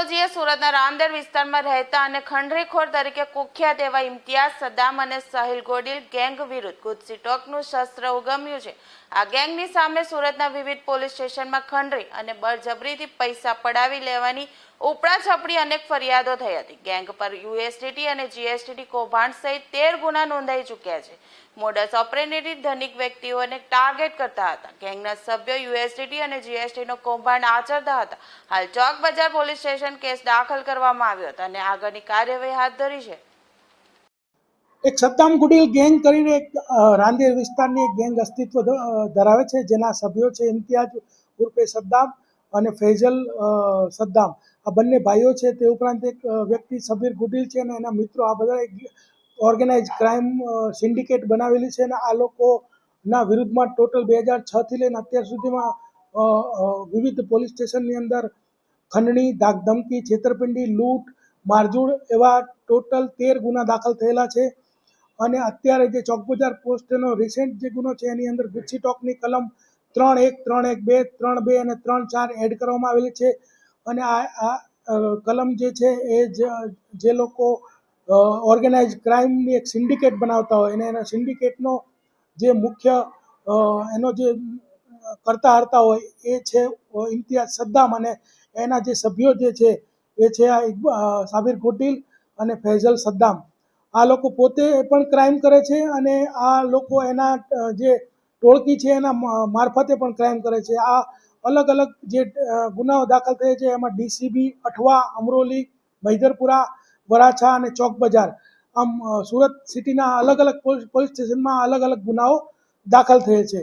સુરતના રાંદેર વિસ્તારમાં રહેતા અને ખંડરીખોર તરીકે કુખ્યાત એવા ઇમ્તિયાઝ સદ્દામ અને સાહિલ ગોડિલ ગેંગ વિરુદ્ધ ગુજસી ટોકનું શસ્ત્ર ઉગમ્યું છે. આ ગેંગની સામે સુરતના વિવિધ પોલીસ સ્ટેશનમાં ખંડરી અને બળજબરીથી પૈસા પડાવી લેવાની ઉપડાછપડી અનેક ફરિયાદો થઈ હતી. ગેંગ પર યુએસડીટી અને જીએસટીટી કૌભાંડ સહિત તેર ગુના નોંધાઈ ચૂક્યા છે. મોડસ ઓપરેટરી ધનિક વ્યક્તિઓને ટાર્ગેટ કરતા હતા. ગેંગના સભ્યો યુએસડીટી અને જીએસટીનો કૌભાંડ આચરતા હતા. હાલ ચોક બજાર પોલીસ સ્ટેશન કેસ દાખલ કરવામાં આવ્યો હતો અને આગળની કાર્યવાહી હાથ ધરી છે. એક સત્તામ ગુડીલ ગેંગ કરીને એક રાંદેર વિસ્તારની એક ગેંગ અસ્તિત્વ ધરાવે છે, જેના સભ્યો છે ઇમ્તિયાજ ઉર્ફે સદ્દામ અને ફૈઝલ સદ્દામ. આ બંને ભાઈઓ છે, તે ઉપરાંત એક વ્યક્તિ સબીર ગુડીલ છે અને એના મિત્રો આ બધા ઓર્ગેનાઇઝ ક્રાઇમ સિન્ડિકેટ બનાવેલી છે અને આ લોકોના વિરુદ્ધમાં ટોટલ બે હજાર છથી લઈને અત્યાર સુધીમાં વિવિધ પોલીસ સ્ટેશનની અંદર ખંડણી, ધાકધમકી, છેતરપિંડી, લૂંટ, મારઝૂડ એવા ટોટલ તેર ગુના દાખલ થયેલા છે. અને અત્યારે જે ચોકબજાર પોસ્ટનો રિસેન્ટ જે ગુનો છે એની અંદર ગુચ્છી ટોકની કલમ ત્રણ એક ત્રણ એક બે, ત્રણ બે અને ત્રણ ચાર એડ કરવામાં આવેલી છે. અને આ કલમ જે છે એ જે લોકો ઓર્ગેનાઇઝ ક્રાઇમની એક સિન્ડિકેટ બનાવતા હોય. અને એના સિન્ડિકેટનો જે મુખ્ય એનો જે કરતા હરતા હોય, એ છે ઇમ્તિયાઝ સદ્દામ અને એના જે સભ્યો જે છે, એ છે આ સાબિર ખોટીલ અને ફૈઝલ સદ્દામ. આ લોકો પોતે પણ ક્રાઇમ કરે છે અને આ લોકો એના જે ટોળકી છે એના મારફતે પણ ક્રાઇમ કરે છે. આ અલગ અલગ જે ગુનાઓ દાખલ થયા છે, એમાં ડીસીબી, અઠવા, અમરોલી, મૈદરપુરા વરાછા અને ચોક બજાર. આમ સુરત સિટીના અલગ અલગ પોલીસ સ્ટેશનમાં અલગ અલગ ગુનાઓ દાખલ થયેલ છે.